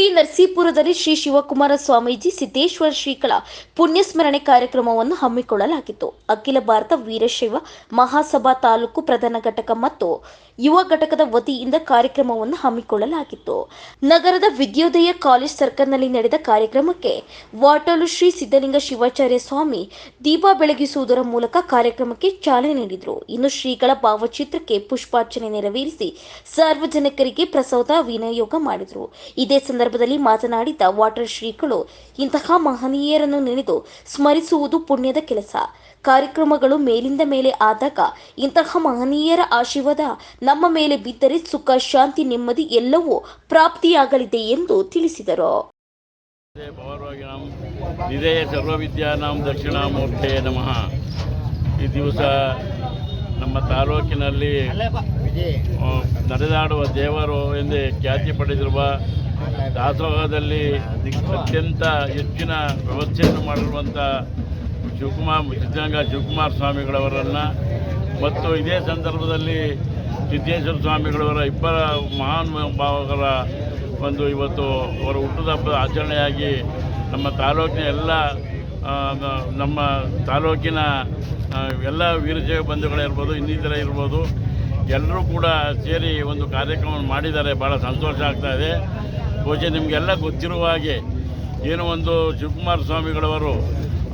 T ನರಸೀಪುರದಲ್ಲಿ ಶ್ರೀ ಶಿವಕುಮಾರ ಸ್ವಾಮೀಜಿ ಸಿದ್ದೇಶ್ವರ ಶ್ರೀಗಳ ಪುಣ್ಯಸ್ಮರಣೆ ಕಾರ್ಯಕ್ರಮವನ್ನು ಹಮ್ಮಿಕೊಳ್ಳಲಾಗಿತ್ತು. ಅಖಿಲ ಭಾರತ ವೀರಶೈವ ಮಹಾಸಭಾ ತಾಲೂಕು ಪ್ರಧಾನ ಘಟಕ ಮತ್ತು ಯುವ ಘಟಕದ ವತಿಯಿಂದ ಕಾರ್ಯಕ್ರಮವನ್ನು ಹಮ್ಮಿಕೊಳ್ಳಲಾಗಿತ್ತು. ನಗರದ ವಿದ್ಯೋದಯ ಕಾಲೇಜ್ ಸರ್ಕಲ್ನಲ್ಲಿ ನಡೆದ ಕಾರ್ಯಕ್ರಮಕ್ಕೆ ವಾಟಾಳು ಶ್ರೀ ಸಿದ್ದಲಿಂಗ ಶಿವಾಚಾರ್ಯ ಸ್ವಾಮಿ ದೀಪ ಬೆಳಗಿಸುವುದರ ಮೂಲಕ ಕಾರ್ಯಕ್ರಮಕ್ಕೆ ಚಾಲನೆ ನೀಡಿದರು. ಇನ್ನು ಶ್ರೀಗಳ ಭಾವಚಿತ್ರಕ್ಕೆ ಪುಷ್ಪಾರ್ಚನೆ ನೆರವೇರಿಸಿ ಸಾರ್ವಜನಿಕರಿಗೆ ಪ್ರಸಾದ ವಿನಿಯೋಗ ಮಾಡಿದರು. ಇದೇ ಸಂದರ್ಭದಲ್ಲಿ ಮಾತನಾಡಿದ ವಾಟರ್ ಶ್ರೀಗಳು ಇಂತಹ ಮಹನೀಯರನ್ನು ನೆನೆದು ಸ್ಮರಿಸುವುದು ಪುಣ್ಯದ ಕೆಲಸ. ಕಾರ್ಯಕ್ರಮಗಳು ಮೇಲಿಂದ ಮೇಲೆ ಆದಾಗ ಇಂತಹ ಮಹನೀಯರ ಆಶೀರ್ವಾದ ನಮ್ಮ ಮೇಲೆ ಬಿದ್ದರೆ ಸುಖ ಶಾಂತಿ ನೆಮ್ಮದಿ ಎಲ್ಲವೂ ಪ್ರಾಪ್ತಿಯಾಗಲಿದೆ ಎಂದು ತಿಳಿಸಿದರು. ನಮಃ. ಈ ದಿವಸ ನಮ್ಮ ತಾಲೂಕಿನಲ್ಲಿ ನಡೆದಾಡುವ ದೇವರು ಎಂದೇ ಖ್ಯಾತಿ ಪಡೆದಿರುವ ದಾಸೋಹದಲ್ಲಿ ಅತ್ಯಂತ ಹೆಚ್ಚಿನ ವ್ಯವಸ್ಥೆಯನ್ನು ಮಾಡಿರುವಂಥ ಶಿವಕುಮಾರ್, ಸಿದ್ಧಗಂಗಾ ಶಿವಕುಮಾರ ಸ್ವಾಮಿಗಳವರನ್ನು. ಮತ್ತು ಇದೇ ಸಂದರ್ಭದಲ್ಲಿ ಸಿದ್ದೇಶ್ವರ ಸ್ವಾಮಿಗಳವರ ಇಬ್ಬರ ಮಹಾನ್ ಭಾವಕರ ಒಂದು ಇವತ್ತು ಅವರ ಹುಟ್ಟುದಬ್ಬದ ಆಚರಣೆಯಾಗಿ ನಮ್ಮ ತಾಲೂಕಿನ ಎಲ್ಲ ನಮ್ಮ ತಾಲೂಕಿನ ಎಲ್ಲ ವೀರಶೈವ ಬಂಧುಗಳಿರ್ಬೋದು ಇನ್ನಿತರ ಇರ್ಬೋದು, ಎಲ್ಲರೂ ಕೂಡ ಸೇರಿ ಒಂದು ಕಾರ್ಯಕ್ರಮ ಮಾಡಿದ್ದಾರೆ. ಭಾಳ ಸಂತೋಷ ಆಗ್ತಾ ಇದೆ. ಬಹುಶಃ ನಿಮಗೆಲ್ಲ ಗೊತ್ತಿರುವ ಹಾಗೆ ಏನು ಒಂದು ಶಿವಕುಮಾರ ಸ್ವಾಮಿಗಳವರು,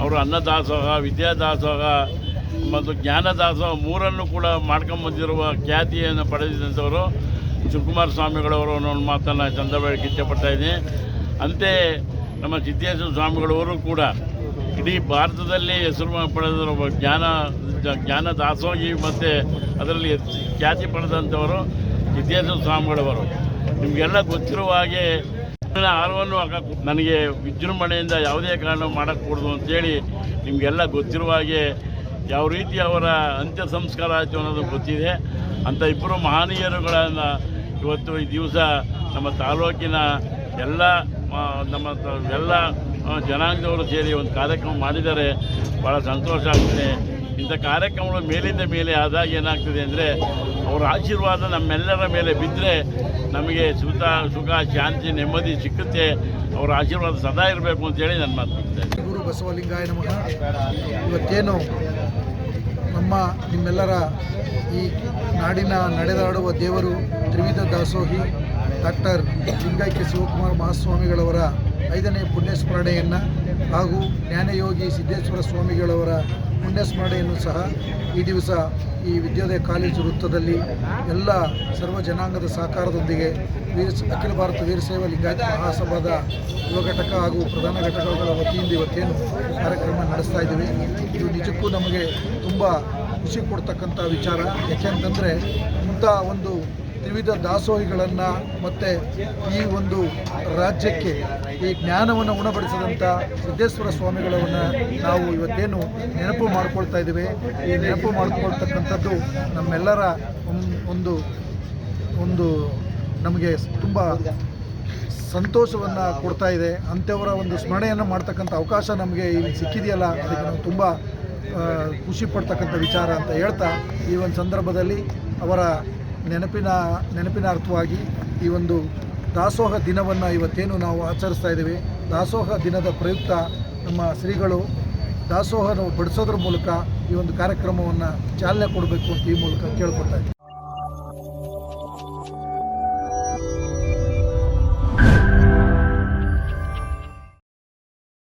ಅವರು ಅನ್ನದಾಸೋಹ, ವಿದ್ಯಾದಾಸೋಹ, ಮತ್ತು ಜ್ಞಾನದಾಸೋಹ ಮೂರನ್ನು ಕೂಡ ಮಾಡ್ಕೊಂಬಂದಿರುವ ಖ್ಯಾತಿಯನ್ನು ಪಡೆದಿದ್ದಂಥವರು ಶಿವಕುಮಾರ ಸ್ವಾಮಿಗಳವರು ಅನ್ನೋ ಮಾತನ್ನು ಸಂದರ್ಭಕ್ಕೆ ಇಷ್ಟಪಡ್ತಾ ಇದ್ದೀನಿ. ಅಂತೆಯೇ ನಮ್ಮ ಸಿದ್ದೇಶ್ವರ ಸ್ವಾಮಿಗಳವರು ಕೂಡ ಇಡೀ ಭಾರತದಲ್ಲಿ ಹೆಸರು ಪಡೆದಿರುವ ಜ್ಞಾನ ಜ್ಞಾನ ದಾಸೋಹಿ ಮತ್ತು ಅದರಲ್ಲಿ ಖ್ಯಾತಿ ಪಡೆದಂಥವರು ಸಿದ್ದೇಶ್ವರ ಸ್ವಾಮಿಗಳವರು. ನಿಮಗೆಲ್ಲ ಗೊತ್ತಿರುವ ಹಾಗೆ ಆರವನ್ನು ನನಗೆ ವಿಜೃಂಭಣೆಯಿಂದ ಯಾವುದೇ ಕಾರಣ ಮಾಡಕ್ಕೂಡ್ದು ಅಂತೇಳಿ ನಿಮಗೆಲ್ಲ ಗೊತ್ತಿರುವ ಹಾಗೆ ಯಾವ ರೀತಿ ಅವರ ಅಂತ್ಯ ಸಂಸ್ಕಾರ ಆಯಿತು ಅನ್ನೋದು ಗೊತ್ತಿದೆ. ಅಂಥ ಇಬ್ಬರು ಮಹನೀಯರುಗಳನ್ನು ಇವತ್ತು ಈ ದಿವಸ ನಮ್ಮ ತಾಲೂಕಿನ ಎಲ್ಲ ನಮ್ಮ ಎಲ್ಲ ಜನಾಂಗದವರು ಸೇರಿ ಒಂದು ಕಾರ್ಯಕ್ರಮ ಮಾಡಿದರೆ ಭಾಳ ಸಂತೋಷ ಆಗ್ತದೆ. ಇಂಥ ಕಾರ್ಯಕ್ರಮಗಳು ಮೇಲಿಂದ ಮೇಲೆ ಆದಾಗ ಏನಾಗ್ತದೆ ಅಂದರೆ ಅವರ ಆಶೀರ್ವಾದ ನಮ್ಮೆಲ್ಲರ ಮೇಲೆ ಬಿದ್ದರೆ ನಮಗೆ ಸುಖ ಸುಖ, ಶಾಂತಿ, ನೆಮ್ಮದಿ ಸಿಕ್ಕುತ್ತೆ. ಅವರ ಆಶೀರ್ವಾದ ಸದಾ ಇರಬೇಕು ಅಂತೇಳಿ ನಾನು ಮಾತಾಡ್ತೇನೆ ಗುರು ಬಸವಲಿಂಗಾಯ ನಮಃ. ಇವತ್ತೇನು ನಮ್ಮ ನಿಮ್ಮೆಲ್ಲರ ಈ ನಾಡಿನ ನಡೆದಾಡುವ ದೇವರು ತ್ರಿವಿಧ ದಾಸೋಹಿ ಡಾಕ್ಟರ್ ಲಿಂಗೈಕ್ಯ ಶಿವಕುಮಾರ್ ಮಹಾಸ್ವಾಮಿಗಳವರ ಐದನೇ ಪುಣ್ಯಸ್ಮರಣೆಯನ್ನು ಹಾಗೂ ಜ್ಞಾನಯೋಗಿ ಸಿದ್ದೇಶ್ವರ ಸ್ವಾಮಿಗಳವರ ಪುಣ್ಯಸ್ಮರಣೆಯನ್ನು ಸಹ ಈ ದಿವಸ ಈ ವಿದ್ಯೋದಯ ಕಾಲೇಜು ವೃತ್ತದಲ್ಲಿ ಎಲ್ಲ ಸರ್ವ ಜನಾಂಗದ ಸಹಕಾರದೊಂದಿಗೆ ವೀರ ಅಖಿಲ ಭಾರತ ವೀರಶೈವ ಲಿಂಗಾಯತ ಮಹಾಸಭಾದ ಯುವ ಘಟಕ ಹಾಗೂ ಪ್ರಧಾನ ಘಟಕಗಳ ವತಿಯಿಂದ ಇವತ್ತೇನು ಕಾರ್ಯಕ್ರಮ ನಡೆಸ್ತಾ ಇದ್ದೀವಿ. ಇದು ನಿಜಕ್ಕೂ ನಮಗೆ ತುಂಬ ಖುಷಿ ಕೊಡ್ತಕ್ಕಂಥ ವಿಚಾರ. ಯಾಕೆಂತಂದರೆ ಇಂಥ ಒಂದು ತ್ರಿವಿಧ ದಾಸೋಹಿಗಳನ್ನು ಮತ್ತು ಈ ಒಂದು ರಾಜ್ಯಕ್ಕೆ ಈ ಜ್ಞಾನವನ್ನು ಉಣಬಡಿಸಿದಂಥ ಸಿದ್ದೇಶ್ವರ ಸ್ವಾಮಿಗಳನ್ನು ನಾವು ಇವತ್ತೇನು ನೆನಪು ಮಾಡ್ಕೊಳ್ತಾ ಇದ್ದೇವೆ. ಈ ನೆನಪು ಮಾಡಿಕೊಳ್ತಕ್ಕಂಥದ್ದು ನಮ್ಮೆಲ್ಲರ ಒಂದ್- ಒಂದು ನಮಗೆ ತುಂಬ ಸಂತೋಷವನ್ನು ಕೊಡ್ತಾ ಇದೆ. ಅಂಥವರ ಒಂದು ಸ್ಮರಣೆಯನ್ನು ಮಾಡ್ತಕ್ಕಂಥ ಅವಕಾಶ ನಮಗೆ ಇಲ್ಲಿ ಸಿಕ್ಕಿದೆಯಲ್ಲ, ಅದಕ್ಕೆ ನಾವು ತುಂಬ ಖುಷಿ ಪಡ್ತಕ್ಕಂಥ ವಿಚಾರ ಅಂತ ಹೇಳ್ತಾ ಈ ಒಂದು ಸಂದರ್ಭದಲ್ಲಿ ಅವರ ನೆನಪಿನ ಅರ್ಥವಾಗಿ ಈ ಒಂದು ದಾಸೋಹ ದಿನವನ್ನು ಇವತ್ತೇನು ನಾವು ಆಚರಿಸ್ತಾ ಇದ್ದೇವೆ. ದಾಸೋಹ ದಿನದ ಪ್ರಯುಕ್ತ ನಮ್ಮ ಶ್ರೀಗಳು ದಾಸೋಹನ ಬಡಿಸೋದ್ರ ಮೂಲಕ ಈ ಒಂದು ಕಾರ್ಯಕ್ರಮವನ್ನು ಚಾಲನೆ ಕೊಡಬೇಕು ಅಂತ ಈ ಮೂಲಕ ಕೇಳ್ಕೊಳ್ತಾ ಇದ್ದೀವಿ.